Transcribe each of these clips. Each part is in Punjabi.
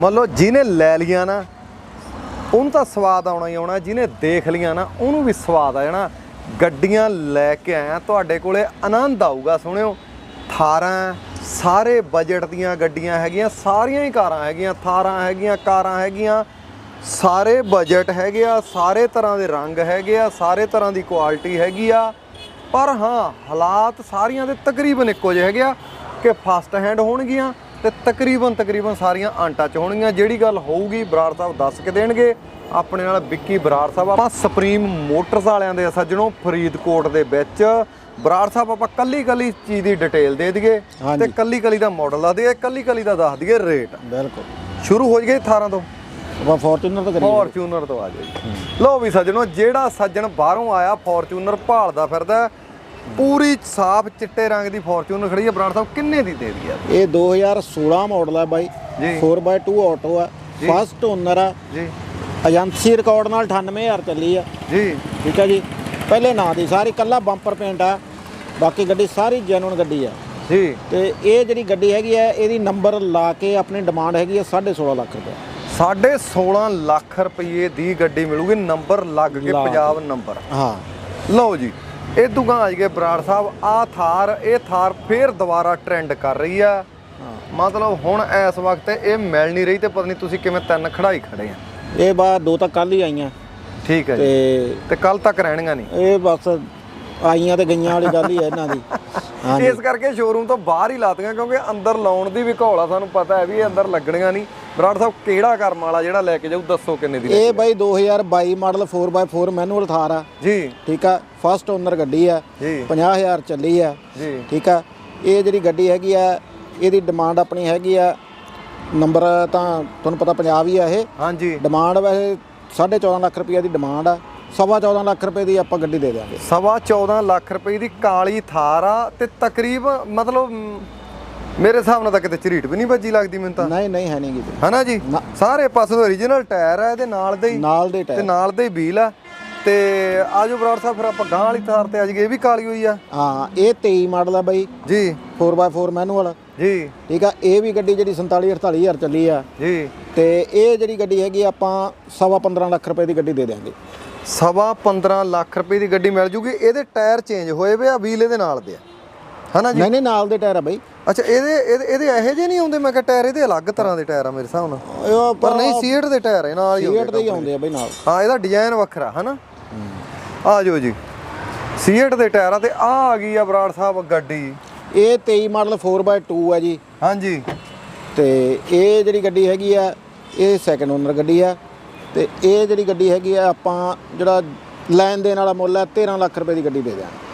ਮੰਨ ਲਓ ਜਿਹਨੇ ਲੈ ਲੀਆਂ ਨਾ, ਉਹਨੂੰ ਤਾਂ ਸਵਾਦ ਆਉਣਾ ਹੀ ਆਉਣਾ, ਜਿਹਨੇ ਦੇਖ ਲੀਆਂ ਨਾ, ਉਹਨੂੰ ਵੀ ਸਵਾਦ ਆ ਜਾਣਾ। ਗੱਡੀਆਂ ਲੈ ਕੇ ਆਇਆ, ਤੁਹਾਡੇ ਕੋਲੇ ਆਨੰਦ ਆਊਗਾ, ਸੁਣਿਓ। 18 ਸਾਰੇ ਬਜਟ ਦੀਆਂ ਗੱਡੀਆਂ ਹੈਗੀਆਂ, ਸਾਰੀਆਂ ਹੀ ਕਾਰਾਂ ਹੈਗੀਆਂ 18 ਹੈਗੀਆਂ, ਕਾਰਾਂ ਹੈਗੀਆਂ। ਸਾਰੇ ਬਜਟ ਹੈਗੇ ਆ, ਸਾਰੇ ਤਰ੍ਹਾਂ ਦੇ ਰੰਗ ਹੈਗੇ ਆ, ਸਾਰੇ ਤਰ੍ਹਾਂ ਦੀ ਕੁਆਲਿਟੀ ਹੈਗੀ ਆ। ਪਰ ਹਾਂ, ਹਾਲਾਤ ਸਾਰੀਆਂ ਦੇ ਤਕਰੀਬਨ ਇੱਕੋ ਜਿਹੇ ਹੈਗੇ ਆ ਕਿ ਫਸਟ ਹੈਂਡ ਹੋਣਗੀਆਂ ਤੇ ਤਕਰੀਬਨ ਤਕਰੀਬਨ ਸਾਰੀਆਂ ਅਨਟੱਚ ਹੋਣਗੀਆਂ। ਜਿਹੜੀ ਗੱਲ ਹੋਊਗੀ ਬਰਾੜ ਸਾਹਿਬ ਦੱਸ ਕੇ ਦੇਣਗੇ। ਆਪਣੇ ਨਾਲ ਵਿੱਕੀ ਬਰਾੜ ਸਾਹਿਬ ਆਪਾਂ ਸੁਪਰੀਮ ਮੋਟਰਸ ਵਾਲਿਆਂ ਦੇ ਸੱਜਣੋਂ ਫਰੀਦਕੋਟ ਦੇ ਵਿੱਚ। ਬਰਾੜ ਸਾਹਿਬ ਆਪਾਂ ਕੱਲੀ ਕੱਲੀ ਚੀਜ਼ ਦੀ ਡਿਟੇਲ ਦੇ ਦਈਏ। ਤੇ ਕੱਲੀ ਕੱਲੀ ਦਾ ਮਾਡਲ ਦੱਸ ਦਈਏ ਕੱਲੀ ਕੱਲੀ ਦਾ ਦੱਸ ਦਈਏ ਰੇਟ ਬਿਲਕੁਲ। ਸ਼ੁਰੂ ਹੋ ਗਏ 18 ਤੋਂ। ਆਪਾਂ ਫੋਰਚੂਨਰ ਤੋਂ ਕਰੀਏ। ਫੋਰਚੂਨਰ ਤੋਂ ਆ ਜਾਓ ਜੀ। ਲਓ ਵੀ ਸੱਜਣੋ ਜਿਹੜਾ ਸੱਜਣ ਬਾਹਰੋਂ ਆਇਆ ਫੋਰਚੂਨਰ ਭਾਲਦਾ ਫਿਰਦਾ। ਪੂਰੀ ਸਾਫ਼ ਚਿੱਟੇ ਰੰਗ ਦੀ ਫੋਰਚੂਨਰ ਖੜੀ ਹੈ। ਬਰਾੜ ਸਾਹਿਬ ਕਿੰਨੇ ਦੀ ਦੇ ਦਈਏ ਇਹ 2016 ਮਾਡਲ ਹੈ ਬਾਈ। ਜੀ। 4x2 ਆਟੋ ਆ। ਜੀ। ਫਸਟ ਓਨਰ ਆ। ਜੀ। ਏਜੰਸੀ ਰਿਕਾਰਡ ਨਾਲ 98000 ਚੱਲੀ ਆ। ਜੀ। ਠੀਕ ਹੈ ਜੀ। ਪਹਿਲੇ ਨਾਂ ਦੀ ਸਾਰੀ ਕੱਲਾ ਬੰਪਰ ਪੇਂਟ ਆ। ਬਾਕੀ ਗੱਡੀ ਸਾਰੀ ਜੈਨੂਨ ਗੱਡੀ ਆ। ਜੀ। ਤੇ ਇਹ ਜਿਹੜੀ ਗੱਡੀ ਹੈਗੀ ਆ ਇਹਦੀ ਨੰਬਰ ਲਾ ਕੇ ਆਪਣੀ ਡਿਮਾਂਡ ਹੈਗੀ ਆ 16.5 ਲੱਖ ਰੁਪਏ। ਸਾਢੇ 16 ਲੱਖ ਰੁਪਏ ਦੀ ਗੱਡੀ ਮਿਲੂਗੀ। ਨੰਬਰ ਲੱਗ ਕੇ। ਪੰਜਾਬ ਨੰਬਰ ਹਾਂ। ਲਓ ਜੀ। ਇਹ ਦੁਕਾਨ ਆ ਗਏ ਬਰਾੜ ਸਾਹਿਬ ਆ ਥਾਰ ਇਹ ਥਾਰ ਫੇਰ ਦੁਬਾਰਾ ਟ੍ਰੈਂਡ ਕਰ ਰਹੀ ਆ। ਮਤਲਬ ਹੁਣ ਇਸ ਵਕਤ ਇਹ ਮਿਲ ਨਹੀਂ ਰਹੀ ਤੇ ਪਤਾ ਨਹੀਂ ਤੁਸੀਂ ਕਿਵੇਂ ਤਿੰਨ ਖੜਾਈ ਖੜੇ ਆ। ਇਹ ਬਾਅਦ ਦੋ ਤਾਂ ਕੱਲ ਹੀ ਆਈਆਂ। ਠੀਕ ਹੈ ਤੇ ਤੇ ਕੱਲ ਤੱਕ ਰਹਿਣੀਆਂ ਨਹੀਂ। ਇਹ ਬਸ ਆਈਆਂ ਤੇ ਗਈਆਂ ਵਾਲੀ ਗੱਲ ਹੀ ਹੈ ਇਹਨਾਂ ਦੀ। ਇਸ ਕਰਕੇ ਸ਼ੋਰੂਮ ਤੋਂ ਬਾਹਰ ਹੀ ਲਾਤੀਆਂ ਕਿਉਂਕਿ ਅੰਦਰ ਲਾਉਣ ਦੀ ਵੀ ਘੋਲ ਆ ਸਾਨੂੰ ਪਤਾ ਹੈ ਵੀ ਇਹ ਅੰਦਰ ਲੱਗਣੀਆਂ ਨਹੀਂ। ਬਰਾੜ ਸਾਹਿਬ ਕਿਹੜਾ ਕਰਮ ਵਾਲਾ ਜਿਹੜਾ ਲੈ ਕੇ ਜਾਊ? ਦੱਸੋ ਕਿੰਨੇ ਦੀ ਇਹ ਬਾਈ 2022 ਮਾਡਲ 4x4 ਮੈਨੂਅਲ ਥਾਰ ਆ। ਜੀ। ਠੀਕ ਆ? ਫਸਟ ਓਨਰ ਗੱਡੀ ਆ। ਜੀ। 50000 ਚੱਲੀ ਆ। ਜੀ। ਠੀਕ ਆ? ਇਹ ਜਿਹੜੀ ਗੱਡੀ ਹੈਗੀ ਆ ਇਹਦੀ ਡਿਮਾਂਡ ਆਪਣੀ ਹੈਗੀ ਆ ਨੰਬਰ ਤਾਂ ਤੁਹਾਨੂੰ ਪਤਾ ਪੰਜਾਬ ਹੀ ਆ ਇਹ। ਹਾਂਜੀ। ਡਿਮਾਂਡ ਵੈਸੇ 14.5 ਲੱਖ ਰੁਪਏ ਦੀ ਡਿਮਾਂਡ ਆ। ਸਵਾ 14 ਲੱਖ ਰੁਪਏ ਦੀ ਆਪਾਂ ਗੱਡੀ ਦੇ ਦਿਆਂਗੇ। ਸਵਾ 14 ਲੱਖ ਰੁਪਏ ਦੀ ਕਾਲੀ ਥਾਰ ਆ ਤੇ ਤਕਰੀਬ ਮਤਲਬ ਮੇਰੇ ਹਿਸਾਬ ਨਾਲ ਤਾਂ ਕਿਤੇ ਝਰੀਟ ਵੀ ਨਹੀਂ ਵੱਜੀ ਲੱਗਦੀ ਮੈਨੂੰ ਤਾਂ। ਨਹੀਂ ਨਹੀਂ ਹੈ ਨਹੀਂ ਗੀ ਹਨਾ ਜੀ। ਸਾਰੇ ਪਾਸੇ ਓਰੀਜਨਲ ਟਾਇਰ ਆ ਇਹਦੇ ਨਾਲ ਦੇ ਹੀ। ਨਾਲ ਦੇ ਤੇ ਟਾਇਰ। ਨਾਲ ਦੇ ਵੀਲ ਆ। ਤੇ ਆਜੋ ਬਰਾੜ ਸਾਹਿਬ ਫਿਰ ਆਪਾਂ ਗਾਂ ਵਾਲੀ ਥਾਰ ਤੇ ਜਾਈਏ ਇਹ ਵੀ ਕਾਲੀ ਹੋਈ ਆ। ਹਾਂ ਇਹ 23 ਮਾਡਲ ਆ ਬਾਈ। ਜੀ। 4x4 ਮੈਨੂਅਲ ਜੀ। ਠੀਕ ਆ ਇਹ ਵੀ ਗੱਡੀ ਜਿਹੜੀ 47 48000 ਚੱਲੀ ਆ। ਜੀ। ਤੇ ਇਹ ਜਿਹੜੀ ਗੱਡੀ ਹੈਗੀ ਆਪਾਂ ਸਵਾ 15 ਲੱਖ ਰੁਪਏ ਦੀ ਗੱਡੀ ਦੇ ਦਿਆਂਗੇ। ਸਵਾ 15 ਲੱਖ ਰੁਪਏ ਦੀ ਗੱਡੀ ਮਿਲ ਜੂਗੀ। ਇਹਦੇ ਟਾਇਰ ਚੇਂਜ ਹੋਏ ਵੇ ਆ ਵੀਲ ਇਹਦੇ ਨਾਲ ਦੇ ਆ। ਹਨਾ ਜੀ? ਨਹੀਂ ਨਹੀਂ ਨਾਲ ਦੇ ਟਾਇਰ ਆ ਬਾਈ। ਅੱਛਾ ਇਹਦੇ ਇਹਦੇ ਇਹਦੇ ਇਹੋ ਜਿਹੇ ਨਹੀਂ ਆਉਂਦੇ ਮੈਂ ਕਿਹਾ ਟਾਇਰ ਇਹਦੇ ਅਲੱਗ ਤਰ੍ਹਾਂ ਦੇ ਟਾਇਰ ਆ ਮੇਰੇ ਹਿਸਾਬ ਨਾਲ। ਪਰ ਨਹੀਂ ਸੀਟ ਦੇ ਟਾਇਰ ਇਹ ਨਾਲ ਹੀ ਸੀਟ ਦੇ ਹੀ ਆਉਂਦੇ ਆ ਬਾਈ ਨਾਲ। ਹਾਂ ਇਹਦਾ ਡਿਜ਼ਾਈਨ ਵੱਖਰਾ ਹਨਾ? ਆ ਜਾਓ ਜੀ। ਸੀਟ ਦੇ ਟਾਇਰ ਆ ਤੇ ਆ ਆ ਗਈ ਆ ਬਰਾੜ ਸਾਹਿਬ ਗੱਡੀ। ਇਹ 23 ਮਾਡਲ 4x2 ਆ ਜੀ। ਹਾਂਜੀ। ਤੇ ਇਹ ਜਿਹੜੀ ਗੱਡੀ ਹੈਗੀ ਆ ਇਹ ਸੈਕੰਡ ਓਨਰ ਗੱਡੀ ਆ। ਤੇ ਇਹ ਜਿਹੜੀ ਗੱਡੀ ਹੈਗੀ ਆ ਆਪਾਂ ਜਿਹੜਾ ਲੈਣ ਦੇਣ ਵਾਲਾ ਮੁੱਲ ਹੈ 13 ਲੱਖ ਰੁਪਏ ਦੀ ਗੱਡੀ ਦੇ ਦਿਆਂਗੇ।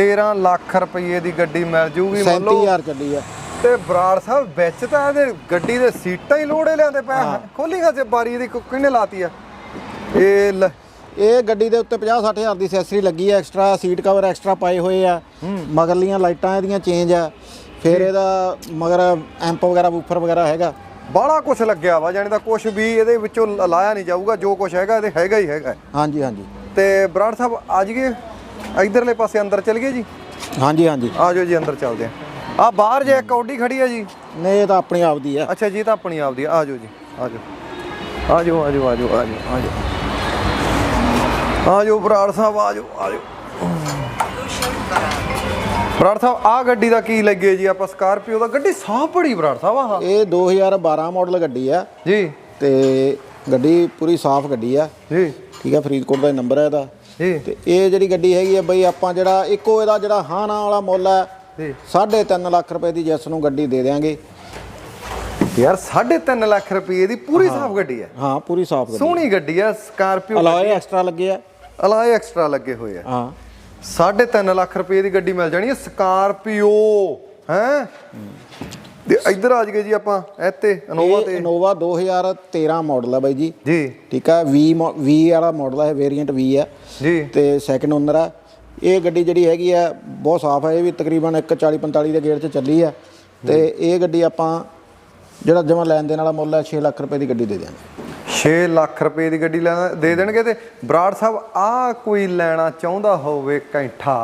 13 ਲੱਖ ਰੁਪਏ ਦੀ ਗੱਡੀ ਮਿਲ ਜੂਗੀ ਮੰਨ ਲਓ। 37000 ਚੱਲੀ ਆ। ਤੇ ਬਰਾੜ ਸਾਹਿਬ ਵਿੱਚ ਤਾਂ ਇਹਦੇ ਗੱਡੀ ਦੇ ਸੀਟਾਂ ਹੀ ਲੋੜੇ ਲਿਆਂਦੇ ਪਏ ਖੋਲੀ ਗਾ ਬਾਰੀ ਇਹਦੀ ਕੋ- ਕਿਹਨੇ ਲਾਤੀ ਆ? ਇਹ ਲੈ ਇਹ ਗੱਡੀ ਦੇ ਉੱਤੇ 50 60000 ਦੀ ਐਕਸੈਸਰੀ ਲੱਗੀ ਆ ਐਕਸਟਰਾ ਸੀਟ ਕਵਰ ਐਕਸਟਰਾ ਪਾਏ ਹੋਏ ਆ। ਮਗਰਲੀਆਂ ਲਾਈਟਾਂ ਇਹਦੀਆਂ ਚੇਂਜ ਆ। ਫਿਰ ਇਹਦਾ ਮਗਰ ਐਂਪ ਵਗੈਰਾ ਵੂਫਰ ਵਗੈਰਾ ਹੈਗਾ। ਬਾਹਲਾ ਕੁਝ ਲੱਗਿਆ ਵਾ ਜਾਣੀ ਦਾ ਕੁਝ ਵੀ ਇਹਦੇ ਵਿੱਚੋਂ ਲਾਇਆ ਨਹੀਂ ਜਾਊਗਾ। ਜੋ ਕੁਝ ਹੈਗਾ ਇਹਦੇ ਹੈਗਾ ਹੀ ਹੈਗਾ। ਹਾਂਜੀ ਹਾਂਜੀ। ਤੇ ਬਰਾੜ ਸਾਹਿਬ ਆ ਜਾਈਏ ਇਧਰਲੇ ਪਾਸੇ ਅੰਦਰ ਚੱਲ ਗਏ ਜੀ? ਹਾਂਜੀ ਹਾਂਜੀ। ਆ ਜਾਓ ਜੀ ਅੰਦਰ ਚੱਲਦੇ ਆ। ਆ ਬਾਹਰ ਜੇ ਇੱਕ ਆਡੀ ਖੜੀ ਆ ਜੀ? ਨੇ ਇਹ ਤਾਂ ਆਪਣੀ ਆਪ ਦੀ ਆ। ਅੱਛਾ ਜੀ ਇਹ ਤਾਂ ਆਪਣੀ ਆਪ ਦੀ ਆ। ਆ ਜਾਓ ਜੀ ਆ ਜਾਓ। ਆ ਜਾਓ ਆ ਜਾਓ ਆ ਜਾਓ ਆ ਜਾਓ ਆ ਜਾਓ। ਆ ਜਾਓ ਬਰਾੜ ਸਾਹਿਬ ਆ ਜਾਓ ਆ ਜਾਓ। ਬਰਾੜ ਸਾਹਿਬ ਆ ਗੱਡੀ ਦਾ ਕੀ ਲੱਗੇ ਜੀ? ਆਪਾਂ ਸਕਾਰਪੀਓ ਦਾ ਗੱਡੀ ਸਾਫ਼ ਬੜੀ ਬਰਾੜ ਸਾਹਿਬ ਆਹ। ਇਹ 2012 ਮਾਡਲ ਗੱਡੀ ਆ। ਜੀ। ਤੇ ਗੱਡੀ ਪੂਰੀ ਸਾਫ਼ ਗੱਡੀ ਆ। ਜੀ। ਠੀਕ ਆ ਫਰੀਦਕੋਟ ਦਾ ਨੰਬਰ ਹੈ ਇਹਦਾ। ਜੀ। ਤੇ ਇਹ ਜਿਹੜੀ ਗੱਡੀ ਹੈਗੀ ਆ ਬਈ ਆਪਾਂ ਜਿਹੜਾ ਇੱਕੋ ਇਹਦਾ ਜਿਹੜਾ ਹਾਨਾ ਵਾਲਾ ਮੁੱਲ ਹੈ ਜੀ। 3.5 ਲੱਖ ਰੁਪਏ ਦੀ ਜਿਸ ਨੂੰ ਗੱਡੀ ਦੇ ਦੇਾਂਗੇ ਯਾਰ 3.5 ਲੱਖ ਰੁਪਏ ਦੀ ਪੂਰੀ ਸਾਫ਼ ਗੱਡੀ ਹੈ। ਹਾਂ ਪੂਰੀ ਸਾਫ਼ ਗੱਡੀ ਸੋਹਣੀ ਗੱਡੀ ਆ ਸਕਾਰਪੀਓ ਅਲੋਏ ਐਕਸਟਰਾ ਲੱਗੇ ਆ। ਅਲਾਏ ਐਕਸਟਰਾ ਲੱਗੇ ਹੋਏ ਆ। ਹਾਂ। 3.5 ਲੱਖ ਰੁਪਏ ਦੀ ਗੱਡੀ ਮਿਲ ਜਾਣੀ ਹੈ ਸਕਾਰਪੀਓ ਹੈ। ਤੇ ਇੱਧਰ ਆ ਜਗੇ ਜੀ ਆਪਾਂ ਇੱਥੇ ਇਹ ਤੇ। ਇਨੋਵਾ 2013 ਮਾਡਲ ਹੈ ਬਾਈ ਜੀ। ਜੀ। ਠੀਕ ਆ V V ਵਾਲਾ ਮਾਡਲ ਹੈ ਵੇਰੀਐਂਟ V ਆ। ਜੀ। ਤੇ ਸੈਕੰਡ ਓਨਰ ਆ। ਇਹ ਗੱਡੀ ਜਿਹੜੀ ਹੈਗੀ ਆ ਬਹੁਤ ਸਾਫ਼ ਹੈ ਇਹ ਵੀ ਤਕਰੀਬਨ 140 45 ਦੇ ਗੇੜ 'ਚ ਚੱਲੀ ਆ। ਤੇ ਇਹ ਗੱਡੀ ਆਪਾਂ ਜਿਹੜਾ ਜਮਾ ਲੈਣ ਦੇਣ ਵਾਲਾ ਮੁੱਲ ਹੈ 6 ਲੱਖ ਰੁਪਏ ਦੀ ਗੱਡੀ ਦੇ ਦਿਆਂਗੇ। 6 ਲੱਖ ਰੁਪਏ ਦੀ ਗੱਡੀ ਲੈਣਾ ਦੇ ਦੇਣਗੇ ਤੇ ਬਰਾੜ ਸਾਹਿਬ ਆ ਕੋਈ ਲੈਣਾ ਚਾਹੁੰਦਾ ਹੋਵੇ ਕੈਂਠਾ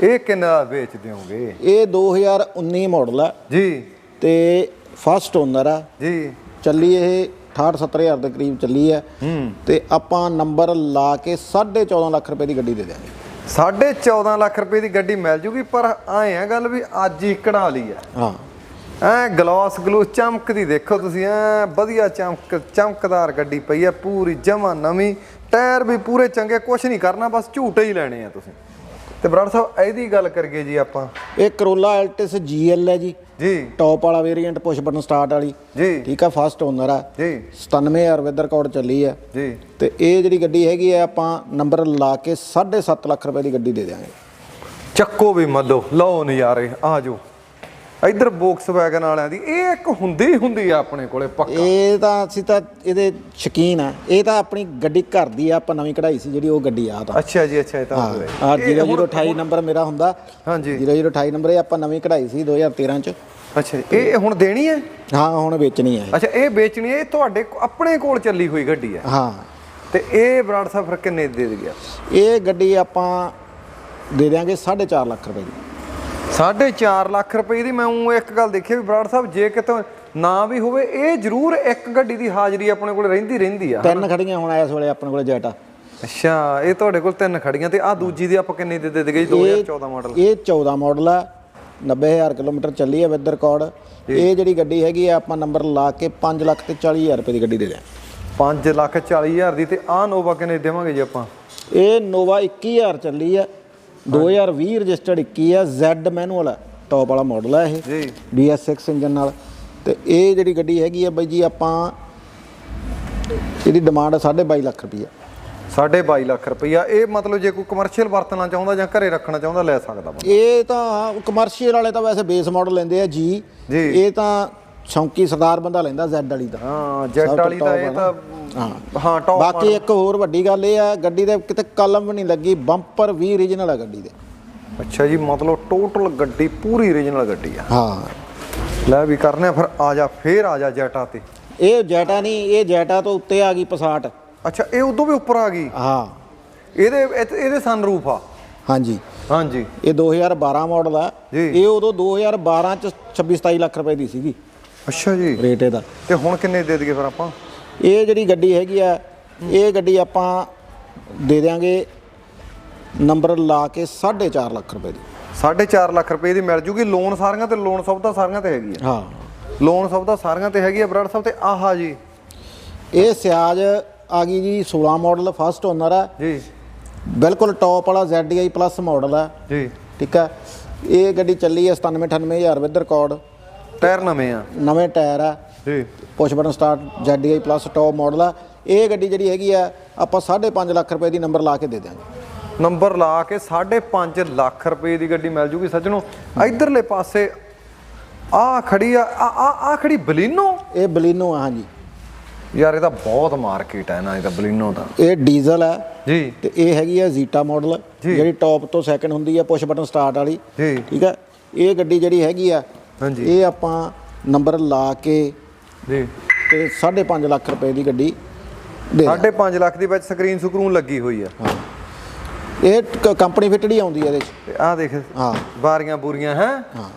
ਇਹ ਕਿੰਨਾ ਦਾ ਵੇਚ ਦਿਓਗੇ? ਇਹ 2019 ਮਾਡਲ ਆ। ਜੀ। ਤੇ ਫਸਟ ਓਨਰ ਆ। ਜੀ। ਚੱਲੀ ਇਹ 68 70000 ਦੇ ਕਰੀਬ ਚੱਲੀ ਹੂੰ। ਤੇ ਆਪਾਂ ਨੰਬਰ ਲਾ ਕੇ 14.5 ਲੱਖ ਰੁਪਏ ਦੀ ਗੱਡੀ ਦੇ ਦਿਆਂਗੇ। ਸਾਢੇ 14 ਲੱਖ ਰੁਪਏ ਦੀ ਗੱਡੀ ਮਿਲ ਜੂਗੀ ਪਰ ਆਏ ਆ ਗੱਲ ਵੀ ਅੱਜ ਹੀ ਕਢਾ ਲਈ ਆ। ਹਾਂ। ਐ ਗਲਾਸ ਗਲੂ ਚਮਕਦੀ ਦੇਖੋ ਤੁਸੀਂ ਐ ਵਧੀਆ ਚਮਕ ਚਮਕਦਾਰ ਗੱਡੀ ਪਈ ਐ ਪੂਰੀ ਜਮਾ ਨਵੀਂ ਟਾਇਰ ਵੀ ਪੂਰੇ ਚੰਗੇ ਕੁਛ ਨਹੀਂ ਕਰਨਾ ਬਸ ਝੂਟੇ ਹੀ ਲੈਣੇ ਆ ਤੁਸੀਂ। ਤੇ ਬਰਾੜ ਸਾਹਿਬ ਇਹਦੀ ਗੱਲ ਕਰੀਏ ਜੀ ਆਪਾਂ। ਇਹ ਕਰੋਲਾ ਐਲਟਿਸ GL ਹੈ ਜੀ। ਜੀ। ਟੌਪ ਵਾਲਾ ਵੇਰੀਐਂਟ ਪੁਸ਼ ਬਟਨ ਸਟਾਰਟ ਵਾਲੀ। ਜੀ। ਠੀਕ ਆ ਫਸਟ ਓਨਰ ਆ। ਜੀ। 97000 ਵਿਦ ਰਿਕਾਰਡ ਚੱਲੀ ਆ ਜੀ। ਤੇ ਇਹ ਜਿਹੜੀ ਗੱਡੀ ਹੈਗੀ ਆ ਆਪਾਂ ਨੰਬਰ ਲਾ ਕੇ 7.5 ਲੱਖ ਰੁਪਏ ਦੀ ਗੱਡੀ ਦੇ ਦਿਆਂਗੇ। ਚੱਕੋ ਵੀ ਮੱਲੋ ਲਓ ਨਜ਼ਾਰੇ ਆ ਜਾਓ। ਇੱਧਰ ਬੋਕਸ ਵੈਗਨ ਵਾਲਿਆਂ ਦੀ ਇਹ ਇੱਕ ਹੁੰਦੀ ਹੁੰਦੀ ਆ ਆਪਣੇ ਕੋਲੇ ਪੱਕਾ। ਇਹ ਤਾਂ ਅਸੀਂ ਤਾਂ ਇਹਦੇ ਸ਼ਕੀਨ ਆ। ਇਹ ਤਾਂ ਆਪਣੀ ਗੱਡੀ ਘਰ ਦੀ ਆ ਆਪਾਂ ਨਵੀਂ ਕਢਾਈ ਸੀ ਜਿਹੜੀ ਉਹ ਗੱਡੀ ਆ ਤਾਂ। ਅੱਛਾ ਜੀ ਅੱਛਾ ਇਹ ਤਾਂ ਆ 0028 ਨੰਬਰ ਮੇਰਾ ਹੁੰਦਾ। ਹਾਂਜੀ। 0028 ਨੰਬਰ ਇਹ ਆਪਾਂ ਨਵੀਂ ਕਢਾਈ ਸੀ 2013 ਚ। ਅੱਛਾ ਜੀ ਇਹ ਹੁਣ ਦੇਣੀ ਹੈ? ਹਾਂ ਹੁਣ ਵੇਚਣੀ ਹੈ। ਅੱਛਾ ਇਹ ਵੇਚਣੀ ਹੈ ਇਹ ਤੁਹਾਡੇ ਆਪਣੇ ਕੋਲ ਚੱਲੀ ਹੋਈ ਗੱਡੀ ਹੈ? ਹਾਂ। ਤੇ ਇਹ ਬਰਾੜ ਸਾਹਿਬ ਫਿਰ ਕਿੰਨੇ ਦੀ ਦੇ ਗਿਆ ਇਹ ਗੱਡੀ ਆਪਾਂ ਦੇ ਦਿਆਂਗੇ 4.5 ਲੱਖ ਰੁਪਏ ਦੀ। 4.5 ਲੱਖ ਰੁਪਏ ਦੀ ਮੈਂ ਉਹ ਇੱਕ ਗੱਲ ਦੇਖੀ ਵੀ ਬਰਾੜ ਸਾਹਿਬ ਜੇ ਕਿਤੇ ਨਾ ਵੀ ਹੋਵੇ ਇਹ ਜ਼ਰੂਰ ਇੱਕ ਗੱਡੀ ਦੀ ਹਾਜ਼ਰੀ ਆਪਣੇ ਕੋਲ ਰਹਿੰਦੀ ਰਹਿੰਦੀ ਆ ਤਿੰਨ ਖੜੀਆਂ ਹੁਣ ਇਸ ਵੇਲੇ ਆਪਣੇ ਕੋਲੇ ਜੈਟਾ ਅੱਛਾ ਇਹ ਤੁਹਾਡੇ ਕੋਲ ਤਿੰਨ ਖੜੀਆਂ ਤੇ ਆ ਦੂਜੀ ਦੀ ਆਪਾਂ ਕਿੰਨੇ ਦੇ ਦੇ ਦੇਗੇ ਜੀ? 2014 ਮਾਡਲ ਇਹ 14 ਮਾਡਲ ਆ 90000 ਕਿਲੋਮੀਟਰ ਚੱਲੀ ਹੈ ਵਿਦ ਰਿਕਾਰਡ ਇਹ ਜਿਹੜੀ ਗੱਡੀ ਹੈਗੀ ਆ ਆਪਾਂ ਨੰਬਰ ਲਾ ਕੇ 5 ਲੱਖ ਤੇ 40000 ਰੁਪਏ ਦੀ ਗੱਡੀ ਦੇ ਦਿਆਂ 5 ਲੱਖ 40 ਹਜ਼ਾਰ ਦੀ ਤੇ ਆ ਨੋਵਾ ਕਿੰਨੇ ਦੇਵਾਂਗੇ ਜੀ ਆਪਾਂ? ਇਹ ਨੋਵਾ 21000 ਚੱਲੀ ਆ 2020 ਰਜਿਸਟਰਡ 21 ਆ Z ਮੈਨੂਅਲ ਆ ਟੌਪ ਵਾਲਾ ਮਾਡਲ ਆ ਇਹ ਜੀ। BS6 ਇੰਜਨ ਨਾਲ। ਤੇ ਇਹ ਜਿਹੜੀ ਗੱਡੀ ਹੈਗੀ ਆ ਬਾਈ ਜੀ ਆਪਾਂ ਇਹਦੀ ਡਿਮਾਂਡ 22.5 ਲੱਖ ਰੁਪਈਆ। 22.5 ਲੱਖ ਰੁਪਈਆ। ਇਹ ਮਤਲਬ ਜੇ ਕੋਈ ਕਮਰਸ਼ੀਅਲ ਵਰਤਣਾ ਚਾਹੁੰਦਾ ਜਾਂ ਘਰੇ ਰੱਖਣਾ ਚਾਹੁੰਦਾ ਲੈ ਸਕਦਾ ਬੰਦਾ। ਇਹ ਤਾਂ ਕਮਰਸ਼ੀਅਲ ਵਾਲੇ ਤਾਂ ਵੈਸੇ ਬੇਸ ਮਾਡਲ ਲੈਂਦੇ ਆ ਜੀ। ਇਹ ਤਾਂ ਸ਼ੌਂਕੀ ਸਰਦਾਰ ਬੰਦਾ ਲੈਂਦਾ Z ਵਾਲੀ ਦਾ। ਹਾਂ ਤੋਂ ਵਾਲੀ top ਇਹ ਆ ਤਾਂ ਹਾਂ। ਹਾਂ ਟੌਪ ਬਾਕੀ ਇੱਕ ਹੋਰ ਵੱਡੀ ਗੱਲ ਇਹ ਆ ਗੱਡੀ ਦੇ ਕਿਤੇ ਕਲਮ ਵੀ ਨਹੀਂ ਲੱਗੀ ਬੰਪਰ ਵੀ origignal ਆ ਗੱਡੀ ਦੇ। ਅੱਛਾ ਜੀ ਮਤਲਬ ਟੋਟਲ ਗੱਡੀ ਪੂਰੀ ਓਰੀਜਨਲ ਗੱਡੀ ਆ। ਹਾਂ। ਲੈ ਵੀ ਕਰਨੇ ਫਿਰ ਆ ਜਾ ਫੇਰ ਆ ਜਾ ਜੈਟਾ ਤੇ। ਇਹ ਜੈਟਾ ਨਹੀਂ ਇਹ ਜੈਟਾ ਤੋਂ ਉੱਤੇ ਆ ਗਈ ਪਸਾਟ ਅੱਛਾ ਇਹ ਉਦੋਂ ਵੀ ਉੱਪਰ ਆ ਗਈ? ਹਾਂ। ਇਹਦੇ ਇਹ- ਇਹਦੇ ਸਨਰੂਫ ਆ? ਹਾਂਜੀ। ਹਾਂਜੀ। ਇਹ 2012 ਮਾਡਲ ਆ। ਇਹ ਉਦੋਂ 2012 ਚ 26 27 ਲੱਖ ਰੁਪਏ ਦੀ ਸੀਗੀ। ਅੱਛਾ ਜੀ। ਰੇਟ ਇਹਦਾ ਤੇ ਹੁਣ ਕਿੰਨੇ ਦੇ ਦਈਏ ਫਿਰ ਆਪਾਂ? ਇਹ ਜਿਹੜੀ ਗੱਡੀ ਹੈਗੀ ਆ ਇਹ ਗੱਡੀ ਆਪਾਂ ਦੇ ਦਿਆਂਗੇ ਨੰਬਰ ਲਾ ਕੇ 4.5 ਲੱਖ ਰੁਪਏ ਦੀ। 4.5 ਲੱਖ ਰੁਪਏ ਦੀ ਮਿਲ ਜੂਗੀ। ਲੋਨ ਸਾਰੀਆਂ ਤੇ ਲੋਨ ਸਭ ਦਾ ਸਾਰੀਆਂ ਤੇ ਹੈਗੀ ਆ। ਹਾਂ। ਲੋਨ ਸਭ ਦਾ ਸਾਰੀਆਂ ਤੇ ਹੈਗੀ ਆ ਬਰਾੜ ਸਾਹਿਬ ਤੇ ਆਹਾ ਜੀ। ਇਹ ਸਿਆਜ ਆ ਗਈ ਜੀ 16 ਮਾਡਲ ਫਸਟ ਓਨਰ ਆ। ਜੀ। ਬਿਲਕੁਲ ਟੌਪ ਵਾਲਾ ZDI ਪਲੱਸ ਮਾਡਲ ਆ। ਜੀ। ਠੀਕ ਆ। ਇਹ ਗੱਡੀ ਚੱਲੀ ਹੈ 97 98000 ਵਿਦ ਰਿਕਾਰਡ ਟਾਇਰ ਨਵੇਂ ਆ। ਨਵੇਂ ਟਾਇਰ ਆ। ਜੀ। Push button start ZDI plus top model ਆ। ਇਹ ਗੱਡੀ ਜਿਹੜੀ ਹੈਗੀ ਆ ਆਪਾਂ 5.5 ਲੱਖ ਰੁਪਏ ਦੀ ਨੰਬਰ ਲਾ ਕੇ ਦੇ ਦਿਆਂਗੇ। ਨੰਬਰ ਲਾ ਕੇ 5.5 ਲੱਖ ਰੁਪਏ ਦੀ ਗੱਡੀ ਮਿਲ ਜੂਗੀ ਸੱਜਣੋ। ਇਧਰਲੇ ਪਾਸੇ ਆ ਖੜੀ ਆ ਆ ਆ- ਖੜੀ ਬਲੀਨੋ? ਇਹ ਬਲੀਨੋ ਆ ਹਾਂਜੀ। ਯਾਰ ਇਹਦਾ ਬਹੁਤ ਮਾਰਕੀਟ ਹੈ ਨਾ ਇਹਦਾ ਬਲੀਨੋ ਦਾ ਇਹ ਡੀਜ਼ਲ ਆ। ਜੀ। ਤੇ ਇਹ ਹੈਗੀ ਆ ਜ਼ੀਟਾ ਮਾਡਲ। ਜਿਹੜੀ ਟੌਪ ਤੋਂ ਸੈਕਿੰਡ ਹੁੰਦੀ ਆ ਪੁਸ਼ ਬਟਨ ਸਟਾਰਟ ਵਾਲੀ। ਜੀ। ਠੀਕ ਆ? ਇਹ ਗੱਡੀ ਜਿਹੜੀ ਹੈਗੀ ਆ ਹਾਂਜੀ। ਇਹ ਆਪਾਂ ਨੰਬਰ ਲਾ ਕੇ ਜੀ। ਤੇ 5.5 ਲੱਖ ਰੁਪਏ ਦੀ ਗੱਡੀ ਦੇ ਦਾਂਗੇ। 5.5 ਲੱਖ ਦੀ ਵਿੱਚ ਸਕਰੀਨ ਸਕਰੂਨ ਲੱਗੀ ਹੋਈ ਆ। ਹਾਂ। ਇਹ ਕੰਪਨੀ ਫਿਟਡ ਹੀ ਆਉਂਦੀ ਹੈ ਇਹਦੇ 'ਚ। ਆ ਦੇਖ ਹਾਂ। ਬਾਰੀਆਂ ਬੂਰੀਆਂ ਹੈ? ਹਾਂ।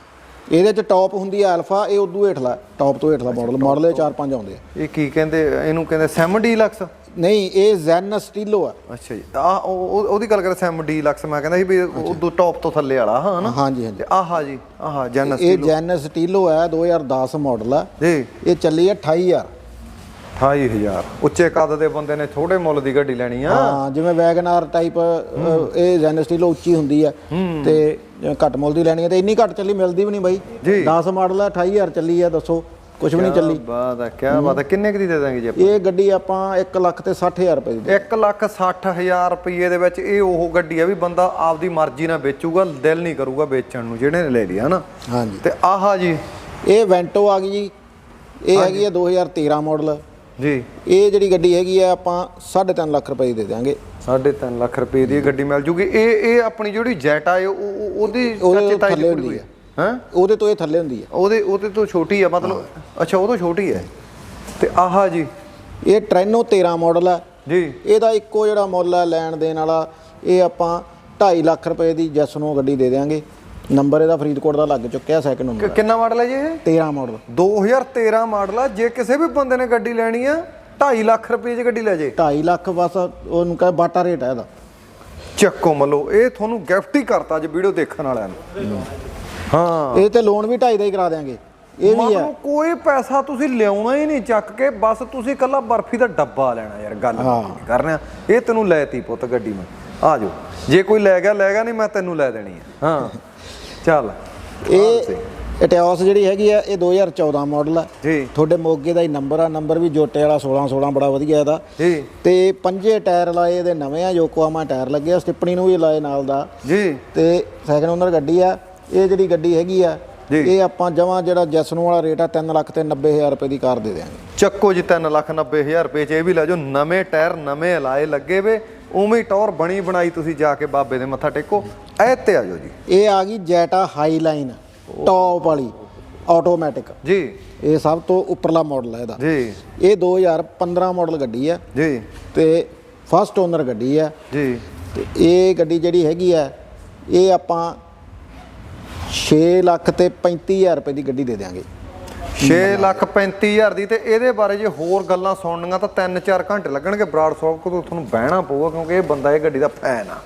ਇਹਦੇ 'ਚ ਟੌਪ ਹੁੰਦੀ ਆ ਅਲਫਾ ਇਹ ਉਦੋਂ ਹੇਠਲਾ ਟੌਪ ਤੋਂ ਹੇਠਲਾ ਮਾਡਲ ਮਾਡਲ ਇਹ 4-5 ਆਉਂਦੇ ਆ। ਇਹ ਕੀ ਕਹਿੰਦੇ ਇਹਨੂੰ ਕਹਿੰਦੇ ਸੈਮ ਡੀਲਕਸ ਨਹੀਂ ਇਹ ਜ਼ੈਨ ਸਟੀਲੋ ਆ। ਅੱਛਾ ਜੀ। ਆ ਉਹਦੀ ਗੱਲ ਕਰ ਸੈਮ ਡੀਲਕਸ ਮੈਂ ਕਹਿੰਦਾ ਸੀ ਵੀ ਉਦੋਂ ਟੌਪ ਤੋਂ ਥੱਲੇ ਵਾਲਾ ਹਾਂ ਨਾ ਹਾਂਜੀ ਹਾਂਜੀ। ਆਹਾ ਜੀ ਆਹਾ ਜੈਨਸ ਇਹ ਜ਼ੈਨ ਸਟੀਲੋ ਆ 2010 ਮਾਡਲ ਆ। ਜੀ। ਇਹ ਚੱਲੀ ਆ 28000 28000 ਉੱਚੇ ਕੱਦ ਦੇ ਬੰਦੇ ਨੇ ਥੋੜੇ ਮੁੱਲ ਦੀ ਗੱਡੀ ਲੈਣੀ ਆ। ਹਾਂ ਜਿਵੇਂ ਵੈਗਨਾਰ ਟਾਈਪ ਇਹ ਜ਼ੈਨ ਸਟੀਲੋ ਉੱਚੀ ਹੁੰਦੀ ਆ। ਤੇ ਘੱਟ ਮੁੱਲ ਦੀ ਲੈਣੀ ਆ ਤੇ ਇੰਨੀ ਘੱਟ ਚੱਲੀ ਮਿਲਦੀ ਵੀ ਨਹੀਂ ਬਾਈ। ਜੀ। 10 ਮਾਡਲ ਆ 28000 ਚੱਲੀ ਆ ਦੱਸੋ। ਕੁਝ ਵੀ ਨਹੀਂ ਚੱਲੀ। ਬਾਤ ਹੈ ਕੀ ਬਾਤ ਹੈ ਕਿੰਨੇ ਕੁ ਦੀ ਦੇ ਦਾਂਗੇ ਜੀ ਆਪਾਂ? ਇਹ ਗੱਡੀ ਆਪਾਂ 1 ਲੱਖ ਤੇ 60000 ਰੁਪਏ ਦੀ ਦੇ- 1 ਲੱਖ 60000 ਰੁਪਏ ਦੇ ਵਿੱਚ ਇਹ ਉਹ ਗੱਡੀ ਆ ਵੀ ਬੰਦਾ ਆਪਦੀ ਮਰਜ਼ੀ ਨਾਲ ਵੇਚੂਗਾ ਦਿਲ ਨਹੀਂ ਕਰੂਗਾ ਵੇਚਣ ਨੂੰ ਜਿਹੜੇ ਨੇ ਲੈ ਲਈ ਹਨਾ? ਹਾਂਜੀ। ਤੇ ਆਹਾ ਜੀ। ਇਹ ਵੈਂਟੋ ਆ ਗਈ ਜੀ। ਇਹ ਹੈਗੀ ਆ 2013 ਮਾਡਲ। ਜੀ। ਇਹ ਜਿਹੜੀ ਗੱਡੀ ਹੈਗੀ ਆ ਆਪਾਂ 3.5 ਲੱਖ ਰੁਪਏ ਦੀ ਦੇ ਦਿਆਂਗੇ। 3.5 ਲੱਖ ਰੁਪਏ ਦੀ ਇਹ ਗੱਡੀ ਮਿਲ ਜੂਗੀ। ਇਹ ਇਹ ਆਪਣੀ ਜਿਹੜੀ ਜੈਟ ਆ ਇਹ ਉਹ- ਉਹ- ਉਹਦੀ ਚਾਚੇ ਤਾਈ ਦੀ ਕੁੜੀ ਹੈ ਹੈਂ? ਉਹਦੇ ਤੋਂ ਇਹ ਥੱਲੇ ਹੁੰਦੀ ਆ ਉਹਦੇ ਉਹਦੇ ਤੋਂ ਛੋਟੀ ਆ ਮਤਲਬ ਅੱਛਾ ਉਹ ਤੋਂ ਛੋਟੀ ਹੈ। ਤੇ ਆਹਾ ਜੀ। ਇਹ ਟ੍ਰੈਨੋ 13 ਮਾਡਲ ਆ ਜੀ। ਇਹਦਾ ਇੱਕੋ ਜਿਹੜਾ ਮੁੱਲ ਆ ਲੈਣ ਦੇਣ ਵਾਲਾ ਇਹ ਆਪਾਂ 2.5 ਲੱਖ ਰੁਪਏ ਦੀ ਜੈਸ ਨੂੰ ਗੱਡੀ ਦੇ ਦਿਆਂਗੇ। ਨੰਬਰ ਇਹਦਾ ਫਰੀਦਕੋਟ ਦਾ ਲੱਗ ਚੁੱਕਿਆ ਸੈਕਿੰਡ ਨੰਬਰ ਕਿੰਨਾ ਮਾਡਲ ਹੈ ਜੀ ਇਹ? 13 ਮਾਡਲ। 2013 ਮਾਡਲ ਆ। ਜੇ ਕਿਸੇ ਵੀ ਬੰਦੇ ਨੇ ਗੱਡੀ ਲੈਣੀ ਆ 2.5 ਲੱਖ ਰੁਪਏ 'ਚ ਗੱਡੀ ਲੈ ਜੇ। 2.5 ਲੱਖ ਬਸ ਉਹਨੂੰ ਕਹੇ ਬਾਟਾ ਰੇਟ ਹੈ ਇਹਦਾ। ਚੱਕੋ ਮੱਲੋ ਇਹ ਤੁਹਾਨੂੰ ਗਿਫਟ ਹੀ ਕਰਤਾ ਅੱਜ ਵੀਡੀਓ ਦੇਖਣ ਵਾਲਿਆਂ ਨੂੰ। ਹਾਂ। ਇਹ ਤੇ ਲੋਨ ਵੀ 2.5 ਦਾ ਹੀ ਕਰਾ ਦਿਆਂਗੇ। ਇਹ ਵੀ ਹੈ। ਮਤਲਬ ਕੋਈ ਪੈਸਾ ਤੁਸੀਂ ਲਿਆਉਣਾ ਹੀ ਨਹੀਂ ਚੱਕ ਕੇ ਬਸ ਤੁਸੀਂ ਕੱਲਾ ਬਰਫੀ ਦਾ ਡੱਬਾ ਲੈਣਾ ਯਾਰ ਗੱਲ ਕਰਨਾ ਇਹ ਤੈਨੂੰ ਲੈਤੀ ਪੁੱਤ ਗੱਡੀ ਮੈਂ। ਆ ਜਾਓ। ਜੇ ਕੋਈ ਲੈ ਗਿਆ ਲੈ ਗਿਆ ਨਹੀਂ ਮੈਂ ਤੈਨੂੰ ਲੈ ਦੇਣੀ ਆ ਹਾਂ। ਚੱਲ। ਇਹ ਇਟਿਓਸ ਜਿਹੜੀ ਹੈਗੀ ਆ ਇਹ 2014 ਮਾਡਲ ਆ। ਜੀ। ਤੁਹਾਡੇ ਮੋਗੇ ਦਾ ਹੀ ਨੰਬਰ ਆ। ਨੰਬਰ ਵੀ ਜੋਟੇ ਵਾਲਾ 16 16 ਬੜਾ ਵਧੀਆ ਇਹਦਾ। ਜੀ। ਤੇ ਪੰਜੇ ਟਾਇਰ ਲਾਏ ਇਹਦੇ ਨਵੇਂ ਆ ਯੋਕੋਹਾਮਾ ਟਾਇਰ ਲੱਗੇ ਆ। ਸਟਿੱਪਣੀ ਨੂੰ ਵੀ ਲਾਏ ਨਾਲ ਦਾ। ਜੀ। ਤੇ ਸੈਕਿੰਡ ਓਨਰ ਗੱਡੀ ਆ। ਇਹ ਜਿਹੜੀ ਗੱਡੀ ਹੈਗੀ ਆ। ਇਹ ਆਪਾਂ ਜਮਾਂ ਜਿਹੜਾ ਜੈਸਨੋ ਵਾਲਾ ਰੇਟ ਆ 3 ਲੱਖ ਤੇ 90000 ਰੁਪਏ ਦੀ ਕਾਰ ਦੇ ਦਿਆਂਗੇ। ਚੱਕੋ ਜੀ 3 ਲੱਖ 90 ਹਜ਼ਾਰ ਰੁਪਏ ਚ ਇਹ ਵੀ ਲੈ ਜਾਓ ਨਵੇਂ ਟਾਇਰ ਨਵੇਂ ਅਲਾਏ ਲੱਗੇ ਵੇ ਉਵੇਂ ਹੀ ਟੌਰ ਬਣੀ ਬਣਾਈ ਤੁਸੀਂ ਜਾ ਕੇ ਬਾਬੇ ਦੇ ਮੱਥਾ ਟੇਕੋ ਐ ਤੇ ਆ ਜਾਓ ਜੀ। ਇਹ ਆ ਗਈ ਜੈਟਾ ਹਾਈ ਲਾਈਨ ਟੌਪ ਵਾਲੀ ਆਟੋਮੈਟਿਕ ਜੀ। ਇਹ ਸਭ ਤੋਂ ਉੱਪਰਲਾ ਮਾਡਲ ਹੈ ਇਹਦਾ। ਜੀ। ਇਹ 2015 ਮਾਡਲ ਗੱਡੀ ਆ। ਜੀ। ਤੇ ਫਸਟ ਓਨਰ ਗੱਡੀ ਆ। ਜੀ। ਤੇ ਇਹ ਗੱਡੀ ਜਿਹੜੀ ਹੈਗੀ ਆ ਇਹ ਆਪਾਂ 6 ਲੱਖ ਤੇ 35000 ਰੁਪਏ ਦੀ ਗੱਡੀ ਦੇ ਦਿਆਂਗੇ। 6 ਲੱਖ 35 ਹਜ਼ਾਰ ਦੀ ਤੇ ਇਹਦੇ ਬਾਰੇ ਜੇ ਹੋਰ ਗੱਲਾਂ ਸੁਣਨੀਆਂ ਤਾਂ 3-4 ਘੰਟੇ ਲੱਗਣਗੇ। ਬਰਾੜ ਸਾਹਿਬ ਕੋਲ ਤੁਹਾਨੂੰ ਬਹਿਣਾ ਪਊਗਾ ਕਿਉਂਕਿ ਇਹ ਬੰਦਾ ਇਹ ਗੱਡੀ ਦਾ ਫੈਨ ਆ।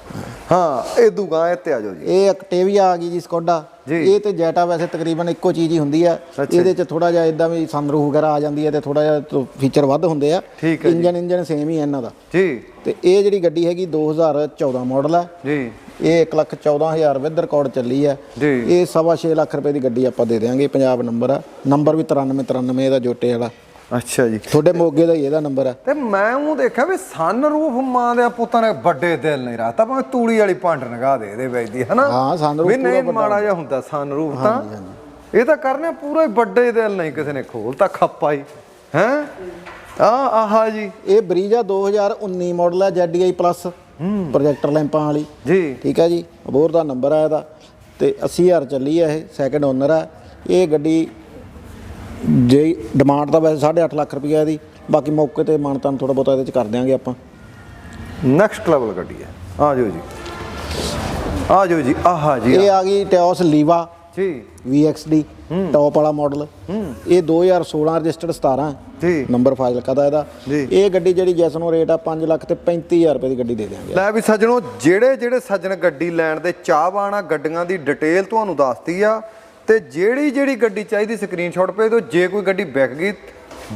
ਹਾਂ ਇਹ ਦੂਗਾ ਤੇ ਆ ਜਾਓ ਜੀ। ਇਹ ਐਕਟੇਵੀਆ ਆ ਗਈ ਜੀ ਸਕੋਡਾ। ਇਹ ਤੇ ਜੈਟਾ ਵੈਸੇ ਤਕਰੀਬਨ ਇੱਕੋ ਚੀਜ਼ ਹੀ ਹੁੰਦੀ ਆ। ਇਹਦੇ ਚ ਥੋੜਾ ਜਿਹਾ ਇਦਾਂ ਵੀ ਸਨਰੂਫ ਵਗੈਰਾ ਆ ਜਾਂਦੀ ਹੈ ਤੇ ਥੋੜਾ ਜਿਹਾ ਫੀਚਰ ਵੱਧ ਹੁੰਦੇ ਆ। ਇੰਜਨ ਇੰਜਨ ਸੇਮ ਹੀ ਇਹਨਾਂ ਦਾ। ਜੀ। ਤੇ ਇਹ ਜਿਹੜੀ ਗੱਡੀ ਹੈਗੀ 2014 ਮਾਡਲ ਆ। ਜੀ। ਇਹ 114000 ਵਿਦ ਰਿਕਾਰਡ ਚੱਲੀ ਆ। ਜੀ। ਇਹ ਸਵਾ ਛੇ ਲੱਖ ਰੁਪਏ ਦੀ ਗੱਡੀ ਆਪਾਂ ਦੇ ਦੇਵਾਂਗੇ ਪੰਜਾਬ ਨੰਬਰ ਆ। ਨੰਬਰ ਵੀ 93 93 ਇਹਦਾ ਜੋਟੇ ਵਾਲਾ। ਅੱਛਾ ਜੀ। ਤੁਹਾਡੇ ਮੋਗੇ ਦਾ ਹੀ ਇਹਦਾ ਨੰਬਰ ਆ। ਤੇ ਮੈਂ ਉਹ ਦੇਖਿਆ ਵੀ ਸਨ ਰੂਫ ਮਾਂ ਦੇ ਪੁੱਤਾਂ ਨੇ ਵੱਡੇ ਦਿਲ ਨਹੀਂ ਰਾਤਾ। ਭਾਵੇਂ ਤੂੜੀ ਵਾਲੀ ਭੰਡ ਨਗਾ ਦੇ ਇਹਦੇ ਵਿੱਚ ਦੀ ਹਨਾ? ਹਾਂ, sunroof ਵੀ ਨਹੀਂ ਮਾੜਾ ਜਿਹਾ ਹੁੰਦਾ ਸਨ ਰੂਫ ਤਾਂ। ਇਹ ਤਾਂ ਕਰਨੇ ਪੂਰਾ ਹੀ ਵੱਡੇ ਦਿਲ ਨਹੀਂ ਕਿਸੇ ਨੇ ਖੋਲਤਾ ਖੱਪਾ ਹੀ। ਹੈ? ਆ ਆਹਾ ਜੀ। ਇਹ ਬਰੀਜਾ 2019 ਮਾਡਲ ਹੈ ZDI ਪਲੱਸ ਪ੍ਰੋਜੈਕਟਰ ਲੈਂਪਾਂ ਵਾਲੀ। ਜੀ। ਠੀਕ ਹੈ ਜੀ? ਅਬੋਰ ਦਾ ਨੰਬਰ ਆ ਇਹਦਾ। ਤੇ 80000 ਚੱਲੀ ਹੈ ਇਹ ਸੈਕੰਡ ਓਨਰ ਆ। ਇਹ ਗੱਡੀ ਜੇ ਡਿਮਾਂਡ ਤਾਂ ਵੈਸੇ 8.5 ਲੱਖ ਰੁਪਈਆ ਇਹਦੀ ਬਾਕੀ ਮੌਕੇ ਤੇ ਮਾਨਤਾਨ ਥੋੜਾ ਬਹੁਤਾ ਇਹਦੇ ਚ ਕਰ ਦਿਆਂਗੇ ਆਪਾਂ। ਨੈਕਸਟ ਲੈਵਲ ਗੱਡੀ ਹੈ। ਆ ਜਾਓ ਜੀ। ਆ ਜਾਓ ਜੀ। ਆਹਾ ਜੀ ਇਹ ਆ ਗਈ ਟਿਓਸ ਲੀਵਾ ਜੀ। VXD ਟੌਪ ਵਾਲਾ ਮਾਡਲ ਇਹ 2016 ਰਜਿਸਟਰਡ 17 ਜੀ। ਨੰਬਰ ਫਾਈਲ ਕਦਾ ਇਹਦਾ। ਇਹ ਗੱਡੀ ਜਿਹੜੀ ਜੈਸਨੋ ਰੇਟ ਆ 5 ਲੱਖ ਤੇ 35000 ਰੁਪਏ ਦੀ ਗੱਡੀ ਦੇ ਦਿਆਂਗੇ। ਲੈ ਵੀ ਸੱਜਣੋ ਜਿਹੜੇ ਜਿਹੜੇ ਸੱਜਣ ਗੱਡੀ ਲੈਣ ਦੇ ਚਾਹਵਾਨ ਆ ਗੱਡੀਆਂ ਦੀ ਡਿਟੇਲ ਤੁਹਾਨੂੰ ਦੱਸਤੀ ਆ ਤੇ ਜਿਹੜੀ ਜਿਹੜੀ ਗੱਡੀ ਚਾਹੀਦੀ ਸਕਰੀਨਸ਼ਾਟ ਭੇਜ ਦਿਓ, ਜੇ ਕੋਈ ਗੱਡੀ ਵਿਕ ਗਈ,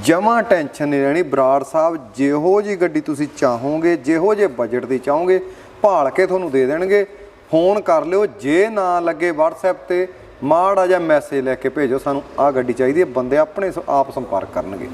ਜਮਾ ਟੈਨਸ਼ਨ ਨਹੀਂ ਰਹਿਣੀ। ਬਰਾੜ ਸਾਹਿਬ, ਜਿਹੋ ਜੀ ਗੱਡੀ ਤੁਸੀਂ ਚਾਹੋਗੇ, ਜਿਹੋ ਜੇ ਬਜਟ ਦੀ ਚਾਹੋਗੇ, ਭਾਲ ਕੇ ਤੁਹਾਨੂੰ ਦੇ ਦੇਣਗੇ। ਫੋਨ ਕਰ ਲਿਓ, ਜੇ ਨਾ ਲੱਗੇ WhatsApp ਤੇ, ਮਾੜਾ ਜਿਹਾ ਮੈਸੇਜ ਲੈ ਕੇ ਭੇਜੋ, ਸਾਨੂੰ ਆਹ ਗੱਡੀ ਚਾਹੀਦੀ ਹੈ, ਬੰਦੇ ਆਪਣੇ ਸ- ਆਪ ਸੰਪਰਕ ਕਰਨਗੇ।